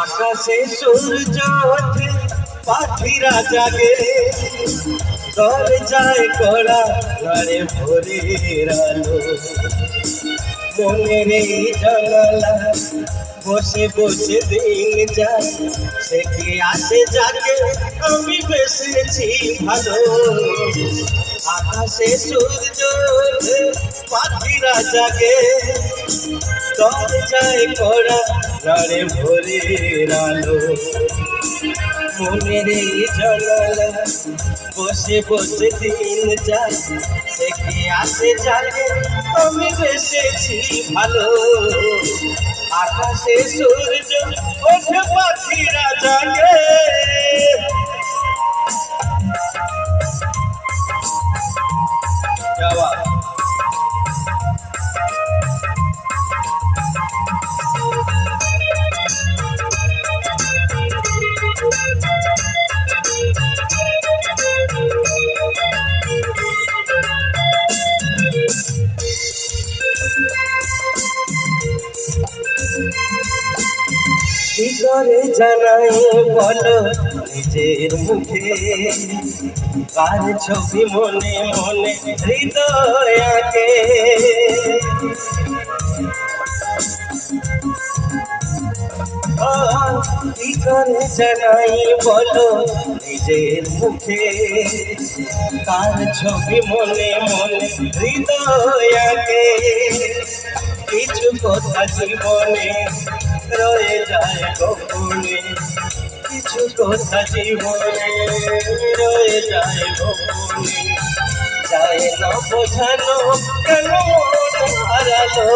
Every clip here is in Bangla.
আকাশে সূর্য ওঠে পাখিরা জাগে। ঘর যায় কড়া ঘরে ভরে আলো। মনের জানালা বসে বসে দিন যায়। সে কি আসে যাকে আমি বেসেছি ভালো। আকাশে সূর্য পাখিরা জাগে। যায় কড়া রে ভোরের আলো। মনের জানালা বসে বসে দিন যায় কি আসে যাকে আমি বেসেছি ভালো। আকাশে সূর্য ওঠে পাখিরা জাগে। যাওয়া। কি করে জানাই বলো, নিজের মুখে কার ছবি মনে মনে হৃদয় কি করে জানাই বলো, নিজের মুখে কার ছবি মনে মনে হৃদয় কিছু কথা জীবনে রয়ে যায় গোপনে কিছু কথা জীবনে রয়ে যায় গোপনে যায় না বোঝানো, কেন হারালো?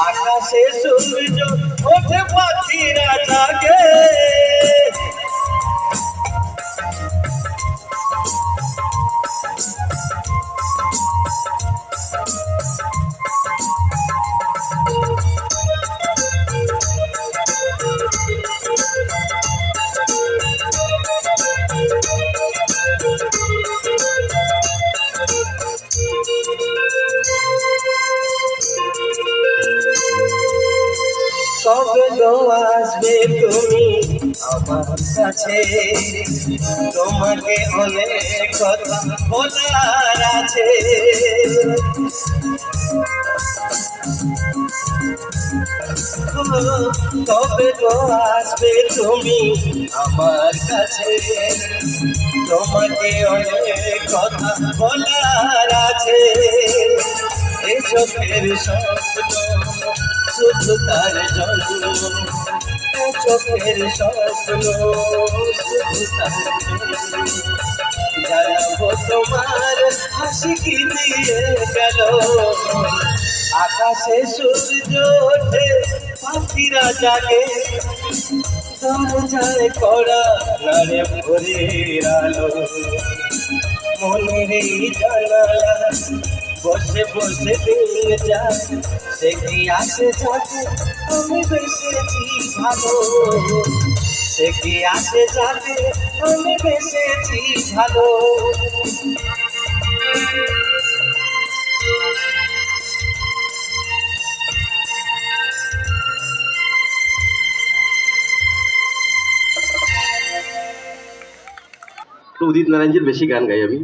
আকাশে সূর্য ওঠে পাখিরা জাগে গো আসবে তুমি আমার কাছে। তোমাকে অনেক কথা বলার আছে। কবে গো আসবে তুমি আমার কাছে। তোমাকে অনেক কথা বলার আছে। চোখের স্বপ্ন, শুধু তার জন্য চোখের স্বপ্ন জানাব তোমার হাসি কি দিয়ে গেল? আকাশে সূর্য ওঠে, পাখিরা জাগে। দরজায় কড়া নারে ভোরের আলো। মনের জানালা বসে বসে দিন যায় সে কি আসে যাকে, আমি বেসেছি ভালো। সে কি আসে যাকে, আমি বেসেছি ভালো। উদিত নারায়ণজির বেশি গান গাই আমি।